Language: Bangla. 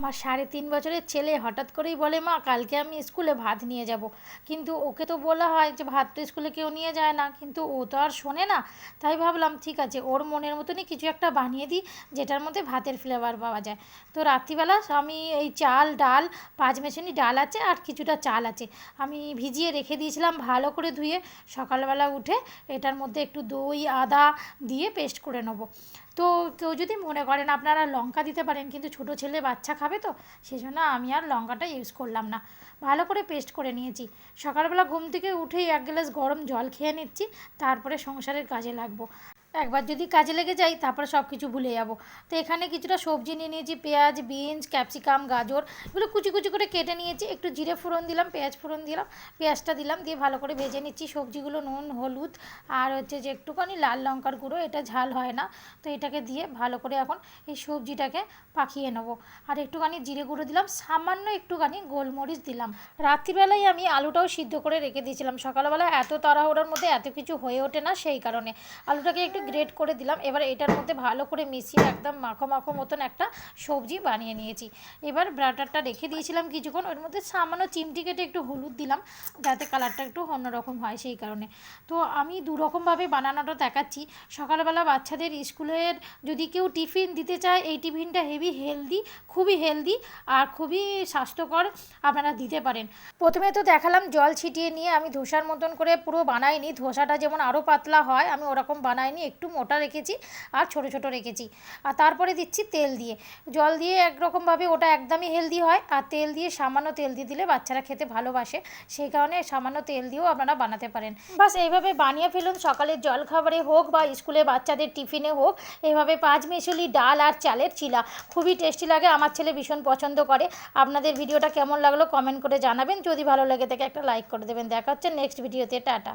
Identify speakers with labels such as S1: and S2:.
S1: আমার সাড়ে তিন বছরের ছেলে হঠাৎ করেই বলে, মা, কালকে আমি স্কুলে ভাত নিয়ে যাব। কিন্তু ওকে তো বলা হয় যে, ভাত তো স্কুলে কেউ নিয়ে যায় না। কিন্তু ও তো আর শোনে না। তাই ভাবলাম, ঠিক আছে, ওর মনের মতনই কিছু একটা বানিয়ে দিই, যেটার মধ্যে ভাতের ফ্লেভার পাওয়া যায়। তো রাত্রিবেলা আমি এই চাল, ডাল, পাঁচ মেশানি ডাল আছে আর কিছুটা চাল আছে। আমি ভিজিয়ে রেখে দিয়েছিলাম ভালো করে ধুয়ে। সকালবেলা উঠে এটার মধ্যে একটু দই, আদা দিয়ে পেস্ট করে নেব। তো কেউ যদি মনে করেন, আপনারা লঙ্কা দিতে পারেন, কিন্তু ছোটো ছেলে বাচ্চা খাবে তো? সেজন্য আমি আর লঙ্কাটা ইউজ করলাম না। ভালো করে পেস্ট করে নিয়েছি। সকালবেলা ঘুম থেকে উঠেই এক গ্লাস গরম জল খেয়ে নিচ্ছি। তারপরে সংসারের কাজে লাগবো। একবার যদি কাজে লেগে যাই, তারপরে সব কিছু ভুলে যাব। তো এখানে কিছুটা সবজি নিয়ে নিয়েছি, পেঁয়াজ, বিনস, ক্যাপসিকাম, গাজর, এগুলো কুচি কুচি করে কেটে নিয়েছি। একটু জিরে ফোড়ন দিলাম, পেঁয়াজ ফোড়ন দিলাম, পেঁয়াজটা দিলাম, দিয়ে ভালো করে ভেজে নিচ্ছি। সবজিগুলো নুন, হলুদ, আর হচ্ছে যে একটুখানি লাল লঙ্কার গুঁড়ো, এটা ঝাল হয় না। তো এটাকে দিয়ে ভালো করে এখন এই সবজিটাকে পাকিয়ে নেব। আর একটুখানি জিরে গুঁড়ো দিলাম, সামান্য একটুখানি গোলমরিচ দিলাম। রাত্রিবেলায় আমি আলুটাও সিদ্ধ করে রেখে দিয়েছিলাম। সকালবেলা এত তাড়াহুড়োর মধ্যে এত কিছু হয়ে ওঠে না সেই কারণে। আলুটাকে একটু গ্রেট করে দিলাম। এবার এটার মধ্যে ভালো করে মিশিয়ে একদম মাখো মাখো মতন একটা সবজি বানিয়ে নিয়েছি। এবার ব্রাটারটা রেখে দিয়েছিলাম কিছুক্ষণ। ওর মধ্যে সামান্য চিমটি কেটে একটু হলুদ দিলাম, যাতে কালারটা একটু অন্যরকম হয় সেই কারণে। তো আমি দুরকমভাবে বানানোটা দেখাচ্ছি। সকালবেলা বাচ্চাদের স্কুলের যদি কেউ টিফিন দিতে চায়, এই টিফিনটা হেভি হেলদি, খুবই হেলদি আর খুবই স্বাস্থ্যকর আপনারা দিতে পারেন। প্রথমে তো দেখালাম জল ছিটিয়ে নিয়ে আমি ধোসার মতন করে পুরো বানাইনি। ধোসাটা যেমন আরও পাতলা হয়, আমি ওরকম বানাইনি। একটু মোটা রেখেছি আর ছোট ছোট রেখেছি। আর তারপরে দিচ্ছি তেল দিয়ে। জল দিয়ে একরকমভাবে ওটা একদমই হেলদি হয়। আর তেল দিয়ে সামান্য তেল দিয়ে দিলে বাচ্চারা খেতে ভালোবাসে। সেই কারণে সামান্য তেল দিয়েও আপনারা বানাতে পারেন। বাস এইভাবে বানিয়ে ফেলুন। সকালের জল খাবারে হোক বা স্কুলে বাচ্চাদের টিফিনে হোক, এইভাবে পাঁচ মেশুলি ডাল আর চালের চিলা। খুবই টেস্টি লাগে। আমার ছেলে ভীষণ পছন্দ করে। আপনাদের ভিডিওটা কেমন লাগল কমেন্ট করে জানাবেন। যদি ভালো লেগে থাকে একটা লাইক করে দেবেন। দেখা হচ্ছে নেক্সট ভিডিওতে টাটা।